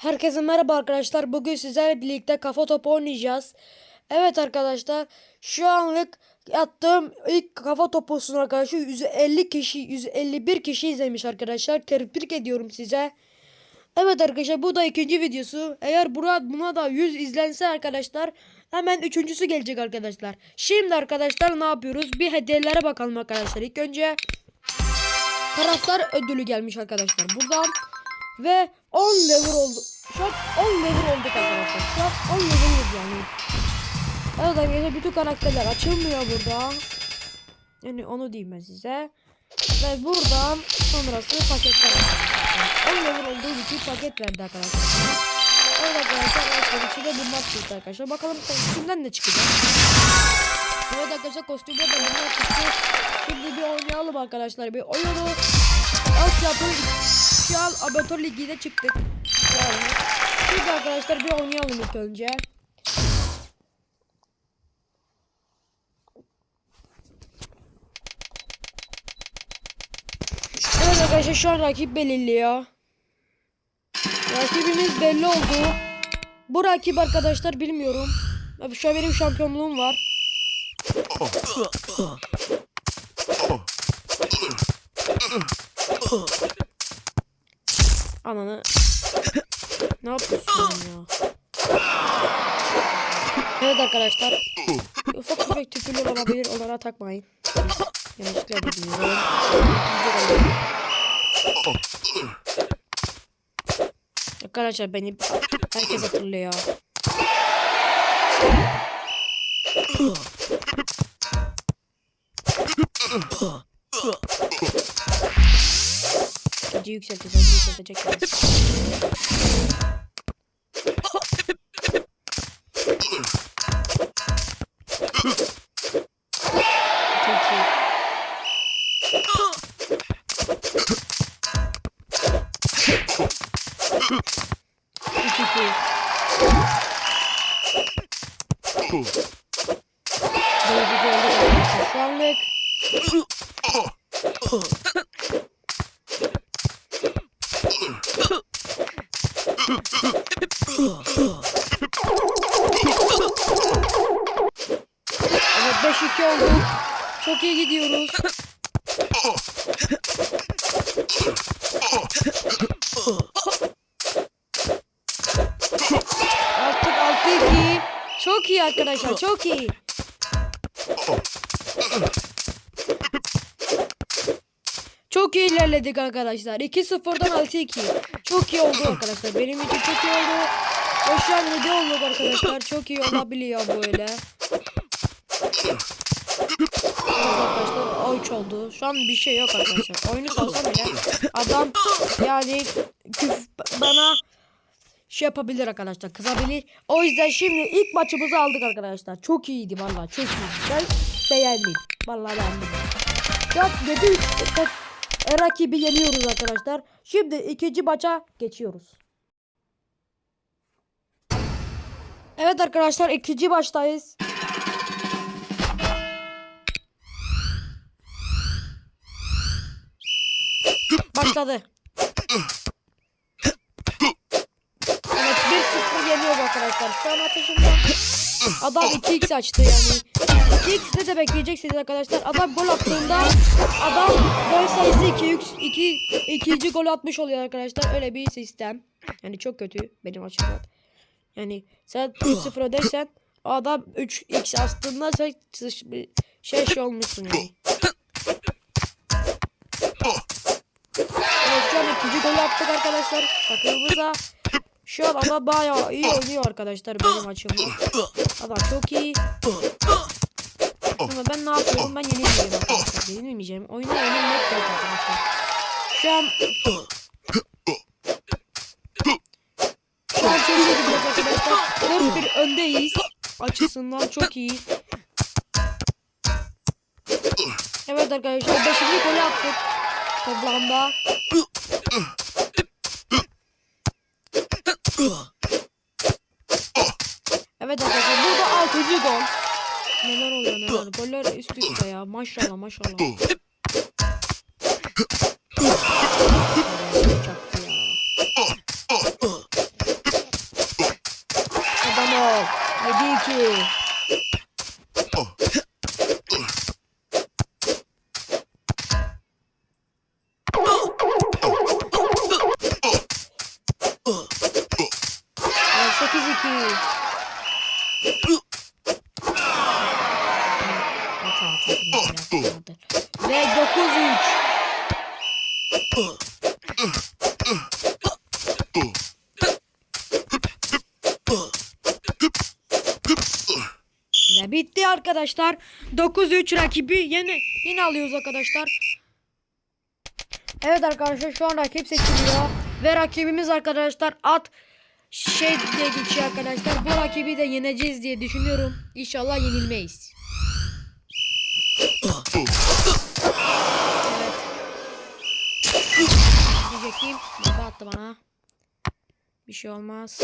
Herkese merhaba arkadaşlar. Bugün sizlerle birlikte kafa topu oynayacağız. Evet arkadaşlar. Şu anlık attığım ilk kafa topusunu arkadaşlar 150 kişi 151 kişi izlemiş arkadaşlar. Tebrik ediyorum size. Evet arkadaşlar bu da ikinci videosu. Eğer buna, buna da 100 izlense arkadaşlar hemen üçüncüsü gelecek arkadaşlar. Şimdi arkadaşlar ne yapıyoruz? Bir hediyelere bakalım arkadaşlar. İlk önce taraftar ödülü gelmiş arkadaşlar. Buradan ve 10 level oldu. Şu an 10 level olduk arkadaşlar. Şu an 10 leveliz yani. Evet arkadaşlar bütün karakterler açılmıyor burada. Yani onu diyeyim ben size. Ve buradan sonrası paketler. arkadaşlar. 10 level olduğu için paket verdi arkadaşlar. Evet arkadaşlar evet, içinde bunlar çıktı arkadaşlar. Bakalım kostümden ne çıkacak. Evet arkadaşlar kostümden de bunlar çıktı. Şimdi bir oynayalım arkadaşlar. Bir oyunu altyapı an amatör ligine çıktık. Yani. Şimdi arkadaşlar bir oynayalım ilk önce. Evet arkadaşlar şu an rakip belirliyor. Rakibimiz belli oldu. Bu rakip arkadaşlar bilmiyorum. Şu an benim şampiyonluğum var. Ananı. ne yapıyorsun ya? Evet arkadaşlar. Ufak tefek tüpülür olabilir. Onlara takmayın. Biz yanlışlıkla bilmiyorum. Arkadaşlar beni herkes hatırlıyor. Gece yükselteceğim, yükseltecek. Peki. İki, iki. Dördüncü oldu arkadaşlar. Şu anlık Evet 5-2 olduk. Çok iyi gidiyoruz. Artık 6-2. Çok iyi arkadaşlar çok iyi. Çok iyi ilerledik arkadaşlar. 2-0'dan 6-2. Çok iyi oldu arkadaşlar. Benim için çok iyi oldu. An 7 olduk arkadaşlar. Çok iyi olabiliyor böyle. Arkadaşlar o 3 oldu. Şu an bir şey yok arkadaşlar. Oyunu salsam bile adam yani küf bana şey yapabilir arkadaşlar kızabilir. O yüzden şimdi ilk maçımızı aldık arkadaşlar. Çok iyiydi vallahi çok iyiydi. Ben beğendim. Vallahi beğendim. An 7 3 rakibi yeniyoruz arkadaşlar. Şimdi ikinci maça geçiyoruz. Evet arkadaşlar ikinci maçtayız. Başladı. Evet 1-0 yeniyoruz arkadaşlar. Şu an ateşimde. Adam 2x açtı yani. 2x de bekleyeceksiniz arkadaşlar. Adam gol attığında adam gol sayısı 2 2 ikinci gol atmış oluyor arkadaşlar. Öyle bir sistem. Yani çok kötü benim açımdan. Yani sen 3-0 ödersen adam 3x astığında sen şey şey olmuşsun yani. Evet şu an ikinci golü attık arkadaşlar. Takımımıza. Şu an ama bayağı iyi oynuyor arkadaşlar benim açımda. Adam çok iyi. Ama ben ne yapıyorum? Ben yenilmeyeceğim arkadaşlar. Yenilmeyeceğim. Oyunu yenilmek yok arkadaşlar. Şu an Şu an çok iyi gidiyoruz arkadaşlar. 4-1 öndeyiz. Açısından çok iyi. Evet arkadaşlar 5. golü attık. Toplamda. Evet arkadaşlar burada 6. gol. Neler oluyor neler. Goller üst üste ya. Maşallah maşallah. Ve bitti arkadaşlar. 9-3 rakibi yine yine alıyoruz arkadaşlar. Evet arkadaşlar şu an rakip seçiliyor. Ve rakibimiz arkadaşlar at şey diye geçiyor arkadaşlar. Bu rakibi de yeneceğiz diye düşünüyorum. İnşallah yenilmeyiz. Evet. Diyecektim. Baba bana. Bir şey olmaz.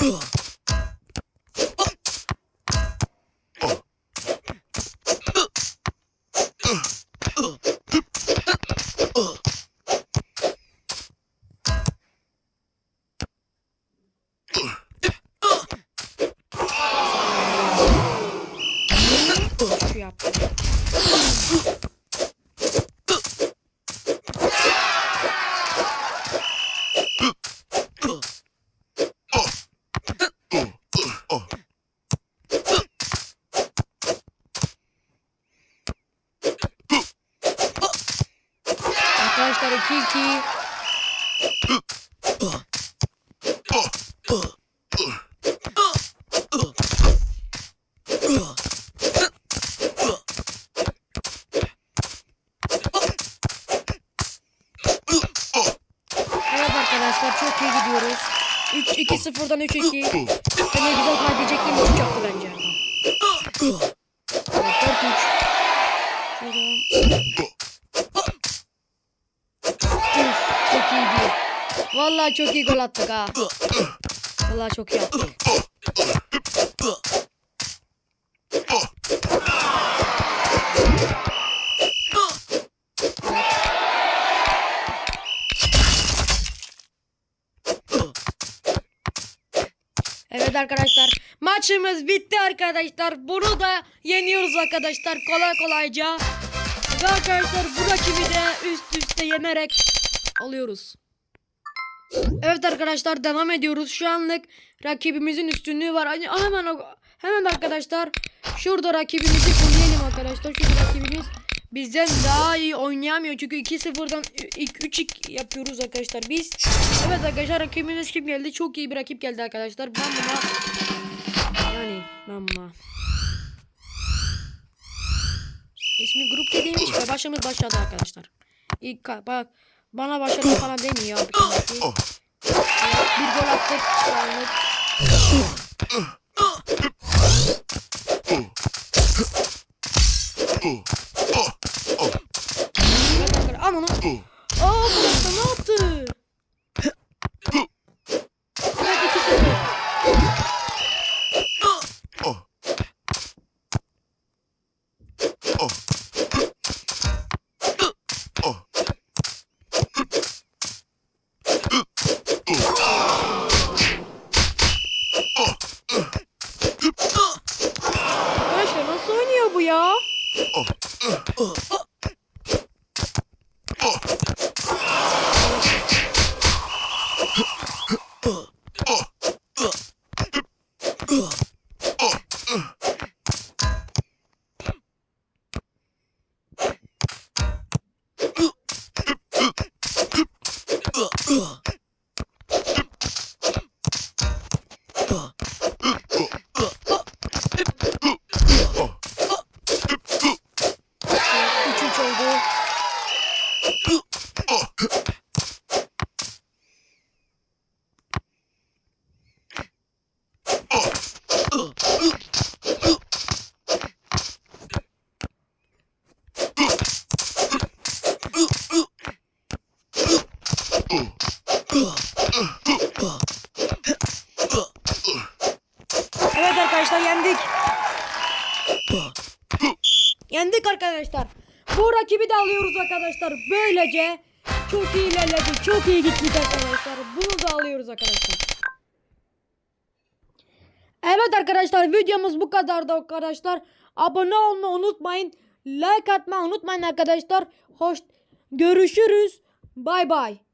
Ugh. Şu yaptı. Arkadaşlar 2-2. 3-2-0'dan 3-2. Hani güzel kaybedecek diye maç yaptı bence. Evet, 4-3. çok iyiydi. Vallahi çok iyi gol attık ha. Vallahi çok iyi attık. Arkadaşlar maçımız bitti arkadaşlar. Bunu da yeniyoruz arkadaşlar kolay kolayca. Ve arkadaşlar bu rakibi de üst üste yenerek alıyoruz. Evet arkadaşlar devam ediyoruz. Şu anlık rakibimizin üstünlüğü var. Hemen hemen arkadaşlar şurada rakibimizi fulleyelim arkadaşlar. Çünkü rakibimiz bizden daha iyi oynayamıyor. Çünkü 2-0'dan ilk 3 yapıyoruz arkadaşlar biz. Evet arkadaşlar rakibimiz kim geldi? Çok iyi bir rakip geldi arkadaşlar. Ben buna yani ben buna İsmi grup dediğimiz ve başımız başladı arkadaşlar. İlk bak bana başladı falan demiyor. Evet, bir gol attık şu anlık. Evet arkadaşlar al onu. Aa burası ne yaptı? Evet iki sıfır. Arkadaşlar nasıl oynuyor bu ya? Evet arkadaşlar yendik. Yendik arkadaşlar. Bu rakibi de alıyoruz arkadaşlar. Böylece çok iyi ilerledik. Çok iyi gittik arkadaşlar. Bunu da alıyoruz arkadaşlar. Evet arkadaşlar videomuz bu kadardı arkadaşlar. Abone olmayı unutmayın. Like atmayı unutmayın arkadaşlar. Hoş görüşürüz. Bay bay.